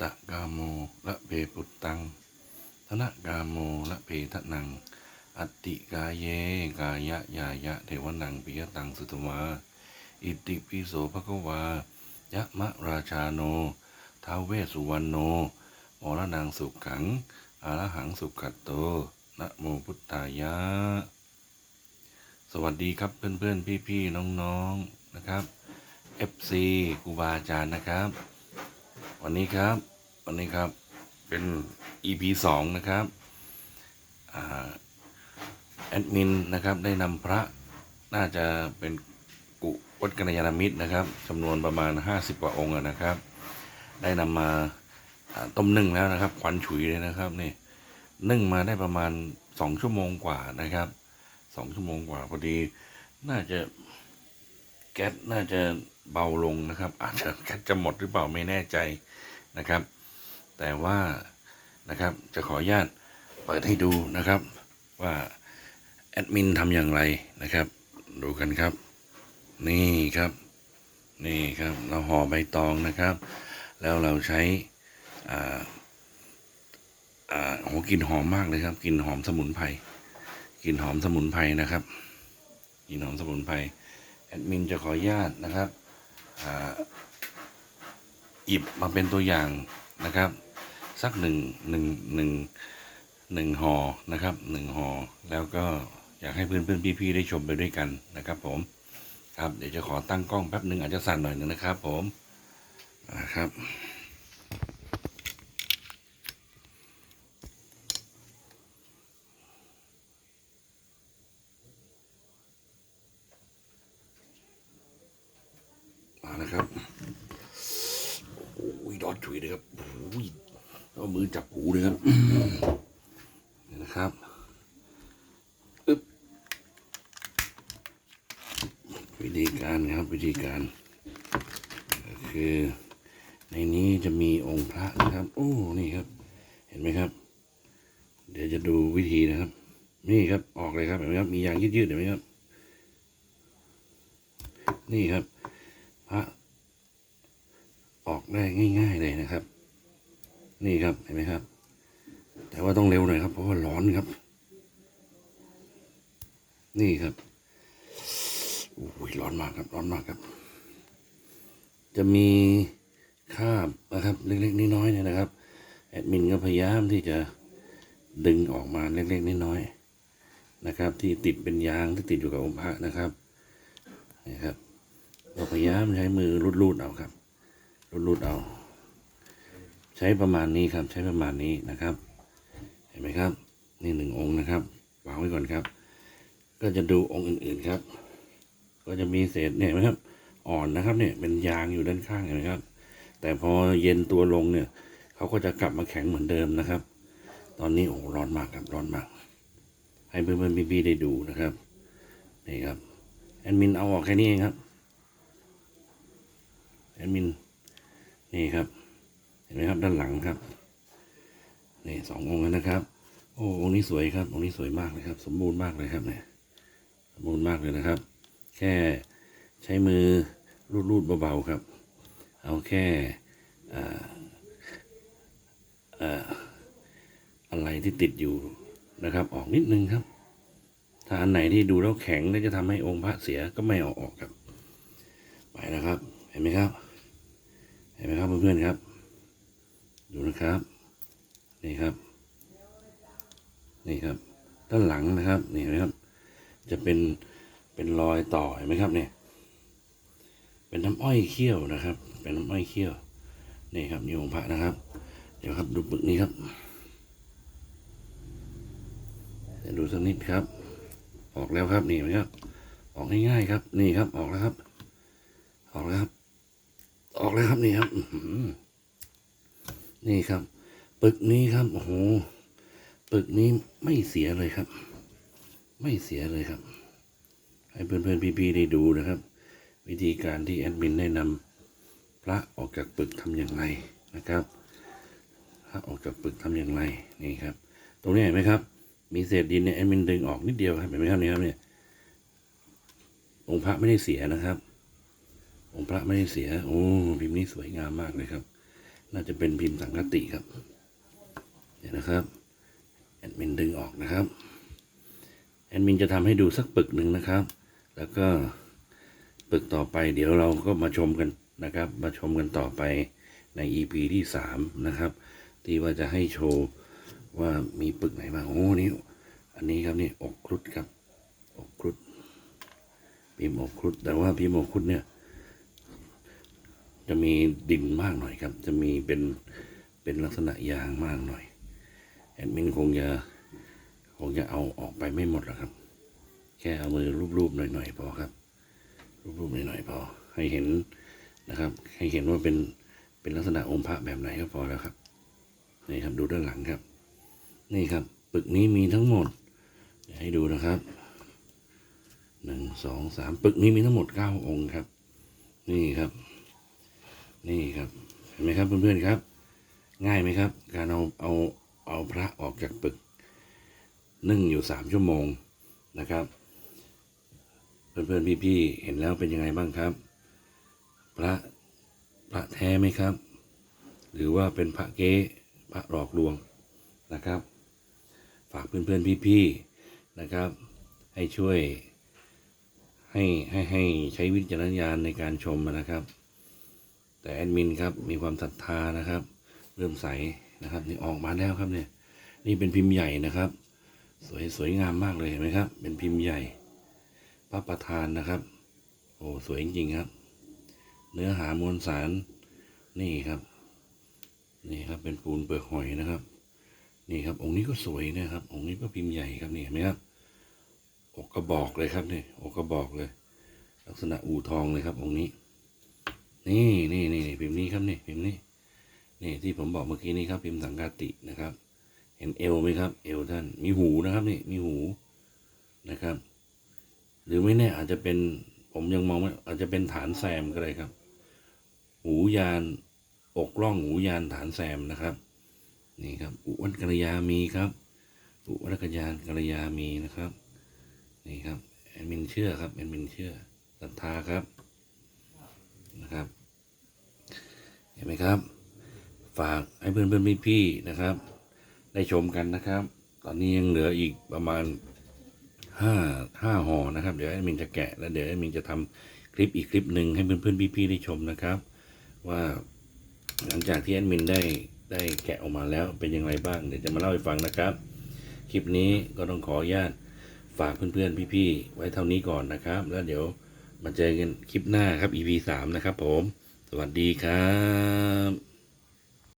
ตะกาโมละเพปุตตังธนกาโมละเพทะนัง อัตติกายเยกายะยายะเทวนังปิยตังสุตวาอิติปิโสภควายะมะราชาโนท้าเวสุวรรณโนมรนังสุขขังอรหังสุขัตโตนะโมพุทธายะ สวัสดีครับเพื่อนๆ พี่ๆ น้องๆนะครับ FC ครูบาอาจารย์นะครับ วันนี้ครับ วันนี้ครับเป็น EP สองนะครับอแอดมินนะครับได้นำพระน่าจะเป็นกุวัดกัญญาณมิตรนะครับจำนวนประมาณ 50กว่าองค์นะครับ ได้นำมาต้มนึ่งแล้วนะครับควันฉุยเลยนะครับนี่นึ่งมาได้ประมาณ 2 ชั่วโมงกว่านะครับสองชั่วโมงกว่าพอดี น่าจะ แก๊สน่าจะเบาลงนะครับ อาจจะแก๊สจะหมดหรือเปล่าไม่แน่ใจนะครับ แต่ว่านะครับจะขออนุญาตเปิดให้ดูนะครับ ว่าแอดมินทำอย่างไรนะครับ ดูกันครับ นี่ครับ นี่ครับ เราห่อใบตองนะครับ แล้วเราใช้อ่าอ่าโหกลิ่นหอมมากเลยครับกลิ่นหอมสมุนไพรกลิ่นหอมสมุนไพรนะครับกลิ่นหอมสมุนไพร แอดมินจะขออนุญาตนะครับอ่าหยิบมาเป็นตัวอย่างนะครับ สักหนึ่งหนึ่งหนึ่งหนึ่งหอนะครับหนึ่งหอแล้วก็อยากให้เพื่อนเพื่อนๆพี่ๆได้ชมไปด้วยกันนะครับผมครับเดี๋ยวจะขอตั้งกล้องแป๊บหนึ่งอาจจะสั่นหน่อยหนึงนะครับผมนะครับ มาแล้วครับ โุยเลยครับโอ้ยเอามือจับหูเลยครับนี่นะครับอึ๊บวิธีการครับวิธีการก็คือ ในนี้จะมีองค์พระนะครับ โอ้นี่ครับ เห็นไหมครับ เดี๋ยวจะดูวิธีนะครับ นี่ครับออกเลยครับเห็นไหมครับมียางยืดๆเห็นไหมครับ นี่ครับ พระ ได้ง่าย ๆเลยนะครับ นี่ครับเห็นไหมครับ แต่ว่าต้องเร็วหน่อยครับ เพราะว่าร้อนครับ นี่ครับโอ้ยร้อนมากครับ ร้อนมากครับ จะมีคราบนะครับเล็กๆน้อยๆเนี่ยนะครับแอดมินก็พยายามที่จะดึงออกมาเล็กๆน้อยๆนะครับ ที่ติดเป็นยางที่ติดอยู่กับองค์พระนะครับนี่ครับเราพยายามใช้มือรูดๆเอาครับ รูดๆเอา ใช้ประมาณนี้ครับ ใช้ประมาณนี้นะครับ เห็นไหมครับ นี่หนึ่งองค์นะครับ วางไว้ก่อนครับ ก็จะดูองค์อื่นๆครับ ก็จะมีเศษเนี่ยไหมครับ อ่อนนะครับเนี่ยเป็นยางอยู่ด้านข้างเห็นไหมครับ แต่พอเย็นตัวลงเนี่ยเขาก็จะกลับมาแข็งเหมือนเดิมนะครับ ตอนนี้โอ้ร้อนมากครับร้อนมาก ให้เพื่อนๆพี่ๆได้ดูนะครับนี่ครับแอดมินเอาออกแค่นี้เองครับแอดมิน นี่ครับ เห็นไหมครับด้านหลังครับนี่สององค์นะครับ โอ้องค์นี้สวยครับองค์นี้สวยมากเลยครับ สมบูรณ์มากเลยครับเนี่ยสมบูรณ์มากเลยนะครับ แค่ใช้มือรูดๆเบาๆครับ เอาแค่อออะไรที่ติดอยู่นะครับ ออกนิดนึงครับ ถ้าอันไหนที่ดูแล้วแข็งแล้วจะทำให้องค์พระเสียก็ไม่เอาออกครับ ไปนะครับ เห็นไหมครับ นไหมครับเพื่อนๆครับ ดูนะครับ นี่ครับ นี่ครับ ด้านหลังนะครับ นี่นไหมครับ จะเป็น เป็นรอยต่อเห็นไหมครับเนี่ย เป็นน้ำอ้อยเขี้ยวนะครับ เป็นน้ำอ้อยเขี้ยว นี่ครับนี่องพระนะครับ เดี๋ยวครับดูปึกนี้ครับเดี๋ยวดูสักนิดครับ ออกแล้วครับนี่นไหมครับ ออกง่ายๆครับ นี่ครับ ออกแล้วครับ ออกแล้วครับ ออกแล้วครับนี่ครับนี่ครับ ปึกนี้ครับโอ้โหปึกนี้ไม่เสียเลยครับ ไม่เสียเลยครับ ให้เพื่อนๆพี่ๆได้ดูนะครับ วิธีการที่แอดมินได้นำพระออกจากปึกทำอย่างไรนะครับพระออกจากปึกทำอย่างไรนี่ครับ ตรงนี้เห็นไหมครับ มีเศษดินเนี่ยแอดมินดึงออกนิดเดียวครับเห็นไหมครับนี่ครับเนี่ยองค์พระไม่ได้เสียนะครับ องค์พระไม่ได้เสีย โอ้พิมพ์นี้สวยงามมากเลยครับ น่าจะเป็นพิมพ์สังกติครับ เดี๋ยวนะครับ แอดมินดึงออกนะครับ แอดมินจะทำให้ดูสักปึกหนึ่งนะครับ แล้วก็ปึกต่อไปเดี๋ยวเราก็มาชมกันนะครับ มาชมกันต่อไปใน EP ที่สามนะครับ ที่ว่าจะให้โชว์ว่ามีปึกไหนบ้าง โอ้นี่อันนี้ครับนี่อกครุฑครับ อกครุฑพิมพ์อกครุฑแต่ว่าพิมพ์อกครุฑเนี่ย จะมีดินมากหน่อยครับ จะมีเป็นเป็นลักษณะยางมากหน่อย แอดมินคงจะคงจะเอาออกไปไม่หมดหรอกครับ แค่เอามือรูปๆหน่อยๆพอครับ รูปๆหน่อยๆพอ ให้เห็นนะครับ ให้เห็นว่าเป็นเป็นลักษณะองค์พระแบบไหนก็พอแล้วครับ นี่ครับดูด้านหลังครับ นี่ครับปึกนี้มีทั้งหมดเดี๋ยวให้ดูนะครับหนึ่งสองสามปึกนี้มีทั้งหมดเก้าองค์ครับ นี่ครับ นี่ครับเห็นไหมครับเพื่อนๆครับ ง่ายไหมครับ การเอาเอาเอาพระออกจากปึกนึ่งอยู่สามชั่วโมงนะครับ เพื่อนๆพี่ๆเห็นแล้วเป็นยังไงบ้างครับ พระพระแท้ไหมครับ หรือว่าเป็นพระเก๊พระหลอกลวงนะครับ ฝากเพื่อนๆพี่ๆนะครับ ให้ช่วยให้ให้ให้ใช้วิจารณญาณในการชมนะครับ แต่แอดมินครับมีความศรัทธานะครับ เริ่มใสนะครับนี่ออกมาแล้วครับเนี่ย นี่เป็นพิมพ์ใหญ่นะครับ สวยสวยงามมากเลยเห็นไหมครับ เป็นพิมพ์ใหญ่พระประธานนะครับ โอ้สวยจริงๆครับ เนื้อหามวลสารนี่ครับ นี่ครับเป็นปูนเปลือกหอยนะครับ นี่ครับ องค์นี้ก็สวยนะครับ องค์นี้ก็พิมพ์ใหญ่ครับนี่เห็นไหมครับอกกระบอกเลยครับนี่อกกระบอกเลย ลักษณะอู่ทองเลยครับองค์นี้ นี่นี่นี่พิมพ์นี้ครับนี่พิมพ์นี้นี่ที่ผมบอกเมื่อกี้นี้ครับพิมพ์สังกาตินะครับ เห็นเอวไหมครับ เอวท่านมีหูนะครับนี่มีหูนะครับ หรือไม่แน่อาจจะเป็นผมยังมองว่าอาจจะเป็นฐานแซมก็ได้ครับ หูยานอกร่องหูยานฐานแซมนะครับ นี่ครับ อุวัฒกัลยามีครับ อุวัฒกัลยานกัลยามีนะครับ นี่ครับแอดมินเชื่อครับแอดมินเชื่อศรัทธาครับนะครับ เห็นไหมครับ ฝากให้เพื่อนเพื่อนพี่พี่ๆนะครับ ได้ชมกันนะครับ ตอนนี้ยังเหลืออีกประมาณห้าห้าห่อนะครับ เดี๋ยวแอดมินจะแกะแล้วเดี๋ยวแอดมินจะทำคลิปอีกคลิปหนึ่งให้เพื่อนเพื่อนพี่พี่ๆได้ชมนะครับ ว่าหลังจากที่แอดมินได้ได้แกะออกมาแล้วเป็นยังไงบ้างเดี๋ยวจะมาเล่าให้ฟังนะครับ คลิปนี้ก็ต้องขออนุญาตฝากเพื่อนๆพี่ๆไว้เท่านี้ก่อนนะครับ แล้วเดี๋ยวมาเจอกันคลิปหน้าครับ EP สามนะครับผม สวัสดีครับ